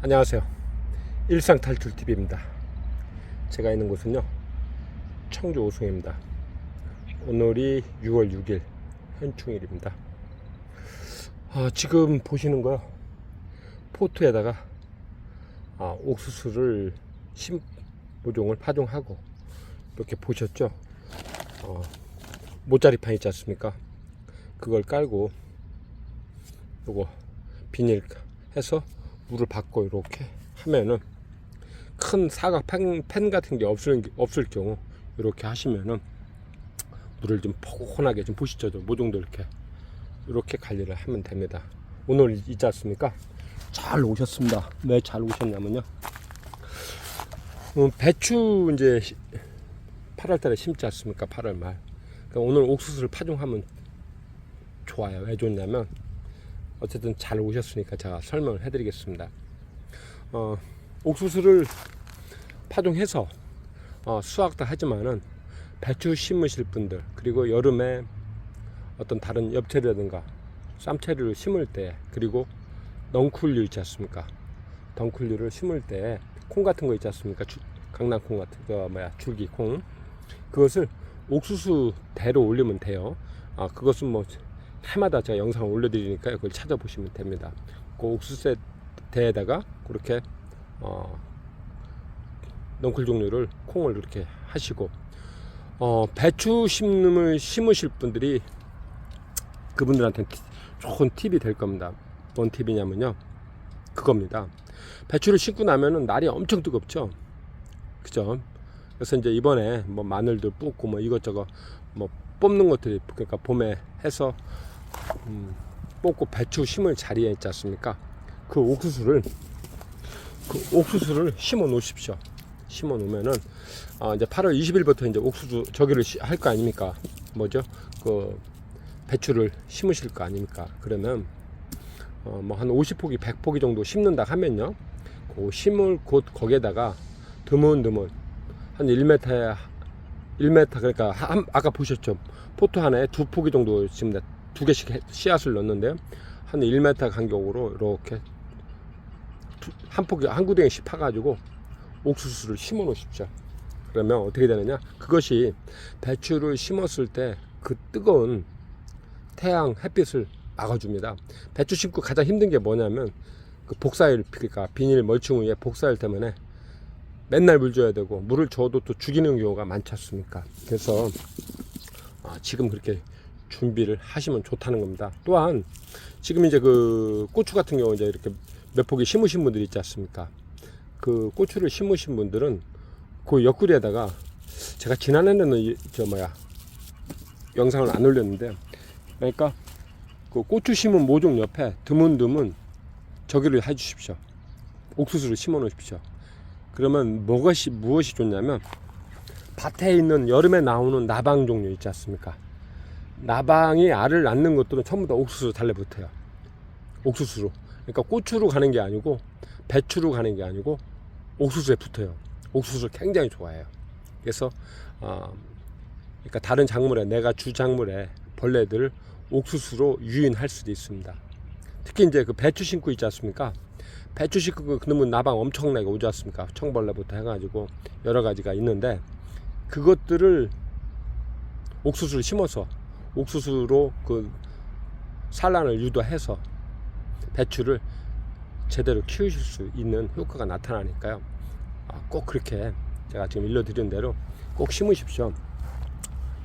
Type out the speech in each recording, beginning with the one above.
안녕하세요. 일상 탈출 TV입니다. 제가 있는 곳은요, 청주 오송입니다. 오늘이 6월 6일 현충일입니다. 아, 지금 보시는 거요, 포트에다가 아, 옥수수를 심 모종을 파종하고 이렇게 보셨죠? 어, 모짜리판 있지 않습니까? 그걸 깔고 요거 비닐 해서 물을 받고 이렇게 하면은 큰 사각 팬, 팬 같은 게 없을, 없을 경우 이렇게 하시면은 물을 좀 포근하게 좀 보시죠. 저 모종도 이렇게. 이렇게 관리를 하면 됩니다. 오늘 있지 않습니까? 잘 오셨습니다. 왜 잘 오셨냐면요. 음, 배추 이제 8월 달에 심지 않습니까? 8월 말. 그러니까 오늘 옥수수를 파종하면 좋아요. 왜 좋냐면 어쨌든 잘 오셨으니까 제가 설명을 해드리겠습니다. 어, 옥수수를 파종해서 어, 수확도 하지만은 배추 심으실 분들 그리고 여름에 어떤 다른 엽채라든가 쌈채를 심을 때 그리고 넝쿨류 있지 않습니까? 덩쿨류를 심을 때 콩 같은 거 있지 않습니까? 주- 강낭콩 같은 거 뭐야 줄기 콩 그것을 옥수수 대로 올리면 돼요. 아 그것은 뭐 해마다 제가 영상을 올려드리니까 그걸 찾아보시면 됩니다. 그 옥수수 대에다가 그렇게 어, 넝쿨 종류를 콩을 이렇게 하시고 어, 배추 심음을 심으실 분들이 그분들한테 좋은 팁이 될 겁니다. 뭔 팁이냐면요. 그겁니다. 배추를 심고 나면은 날이 엄청 뜨겁죠. 그죠? 그래서 이제 이번에 뭐 마늘도 뽑고 뭐 이것저것 뭐 뽑는 것들이 그러니까 봄에 해서 음, 뽑고 배추 심을 자리에 있지 않습니까? 그 옥수수를 그 옥수수를 심어 놓으십시오. 심어 놓으면은 아, 이제 8월 20일부터 이제 옥수수 저기를 할 거 아닙니까? 뭐죠? 그 배추를 심으실 거 아닙니까? 그러면 어, 뭐 한 50포기, 100포기 정도 심는다 하면요. 그 심을 곳 거기에다가 드문드문 한 1m에 1m 그러니까 한, 아까 보셨죠? 포트 하나에 두 포기 정도 지금 두 개씩 해- 씨앗을 넣는데요. 한 1m 간격으로 이렇게 두- 한 포기 한 구덩이씩 파가지고 옥수수를 심어 놓으십시오. 그러면 어떻게 되느냐? 그것이 배추를 심었을 때 그 뜨거운 태양 햇빛을 막아줍니다. 배추 심고 가장 힘든 게 뭐냐면 그 복사일 그러니까 비닐 멀칭 위에 복사일 때문에 맨날 물 줘야 되고 물을 줘도 또 죽이는 경우가 많지 않습니까? 그래서 아, 지금 그렇게 준비를 하시면 좋다는 겁니다. 또한 지금 이제 그 고추 같은 경우 이제 이렇게 몇 포기 심으신 분들 있지 않습니까? 그 고추를 심으신 분들은 그 옆구리에다가 제가 지난해는 이- 저 뭐야 영상을 안 올렸는데 그러니까 그 고추 심은 모종 옆에 드문드문 저기를 해주십시오. 옥수수를 심어 놓으십시오. 그러면 무엇이 무엇이 좋냐면 밭에 있는 여름에 나오는 나방 종류 있지 않습니까? 나방이 알을 낳는 것들은 전부 다 옥수수 달래붙어요. 옥수수로. 그러니까 고추로 가는 게 아니고 배추로 가는 게 아니고 옥수수에 붙어요. 옥수수를 굉장히 좋아해요. 그래서 어, 그러니까 다른 작물에 내가 주 작물에 벌레들을 옥수수로 유인할 수도 있습니다. 특히 이제 그 배추 심고 있지 않습니까? 배추 심고 그놈은 나방 엄청나게 오지 않습니까? 청벌레부터 해가지고 여러 가지가 있는데 그것들을 옥수수를 심어서 옥수수로 그 산란을 유도해서 배추를 제대로 키우실 수 있는 효과가 나타나니까요. 아, 꼭 그렇게 제가 지금 일러드린 대로 꼭 심으십시오.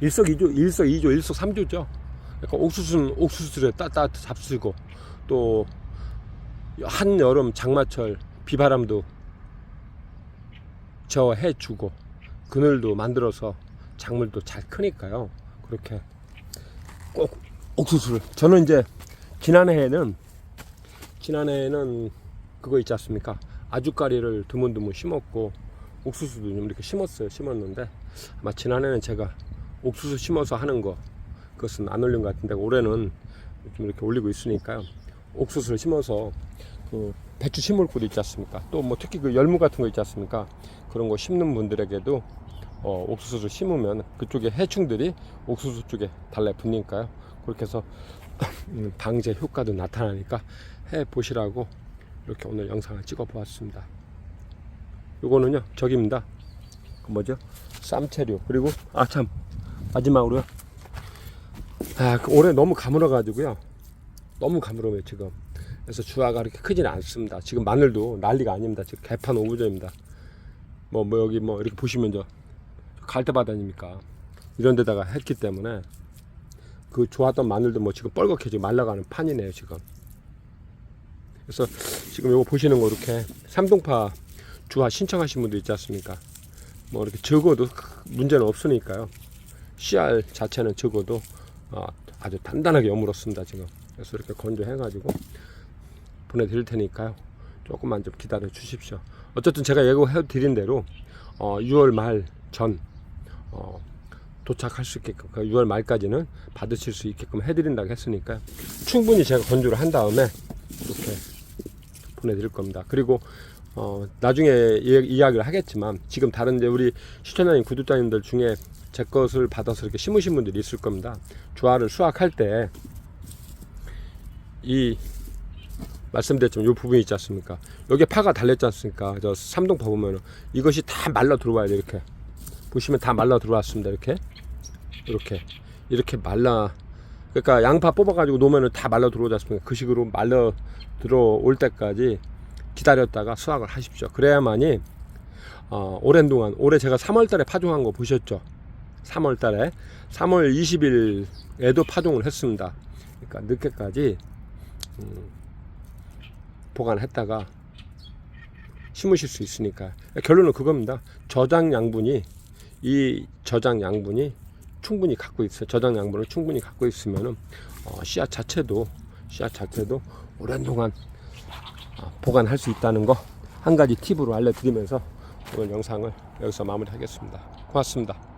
일석이조, 일석이조, 일석삼조죠. 그러니까 옥수수는 옥수수를 따뜻 잡수고 또 한여름 장마철 비바람도 저해 주고 그늘도 만들어서 작물도 잘 크니까요. 그렇게 꼭 옥수수를 저는 이제 지난해에는 지난해에는 그거 있지 않습니까? 아주까리를 드문드문 심었고 옥수수도 좀 이렇게 심었어요. 심었는데 아마 지난해는 제가 옥수수 심어서 하는 거 것은 안 올린 것 같은데 올해는 좀 이렇게 올리고 있으니까요. 옥수수를 심어서 그 배추 심을 곳 있지 않습니까? 또 뭐 특히 그 열무 같은 거 있지 않습니까? 그런 거 심는 분들에게도 어, 옥수수를 심으면 그쪽에 해충들이 옥수수 쪽에 달라붙으니까요. 그렇게 해서 음, 방제 효과도 나타나니까 해 보시라고 이렇게 오늘 영상을 찍어 보았습니다. 요거는요 저기입니다. 그 뭐죠? 쌈채류 그리고 아 참 마지막으로요. 아그 올해 너무 가물어 가지고요. 너무 가물어요 지금. 그래서 주화가 그렇게 크지는 않습니다. 지금 마늘도 난리가 아닙니다. 지금 개판 오부조입니다. 뭐, 뭐 여기 뭐 이렇게 보시면 저 갈대바다니까 이런 데다가 했기 때문에 그 좋았던 마늘도 뭐 지금 뻘겋게 지금 말라가는 판이네요 지금. 그래서 지금 요거 보시는 거 이렇게 삼동파 주화 신청하신 분도 있지 않습니까? 뭐 이렇게 적어도 문제는 없으니까요. 씨알 자체는 적어도 어, 아주 단단하게 여물었습니다 지금. 그래서 이렇게 건조해 가지고 보내드릴 테니까요. 조금만 좀 기다려 주십시오. 어쨌든 제가 예고해 드린 대로 어, 6월 말 전 어, 도착할 수 있게끔 그 6월 말까지는 받으실 수 있게끔 해드린다고 했으니까 충분히 제가 건조를 한 다음에 이렇게 보내드릴 겁니다. 그리고 어, 나중에 이, 이야기를 하겠지만 지금 다른 이제 우리 시청자님 구독자님들 중에 제 것을 받아서 이렇게 심으신 분들이 있을 겁니다. 주화를 수확할 때 이 말씀드렸지만 이 부분이 있지 않습니까? 여기 파가 달렸지 않습니까? 저 삼동 파 보면은 이것이 다 말라 들어와야 돼 이렇게 보시면 다 말라 들어왔습니다 이렇게 이렇게 이렇게 말라 그러니까 양파 뽑아가지고 놓으면은 다 말라 들어오지 않습니까? 그 식으로 말라 들어올 때까지 기다렸다가 수확을 하십시오. 그래야만이 어, 오랜 동안 올해 제가 3월달에 파종한 거 보셨죠? 3월달에 3월 20일에도 파종을 했습니다. 그러니까 늦게까지 음, 보관했다가 심으실 수 있으니까 결론은 그겁니다. 저장 양분이 이 저장 양분이 충분히 갖고 있어요. 저장 양분을 충분히 갖고 있으면은 어, 씨앗 자체도 씨앗 자체도 오랜 동안 어, 보관할 수 있다는 거 한 가지 팁으로 알려드리면서 오늘 영상을 여기서 마무리하겠습니다. 고맙습니다.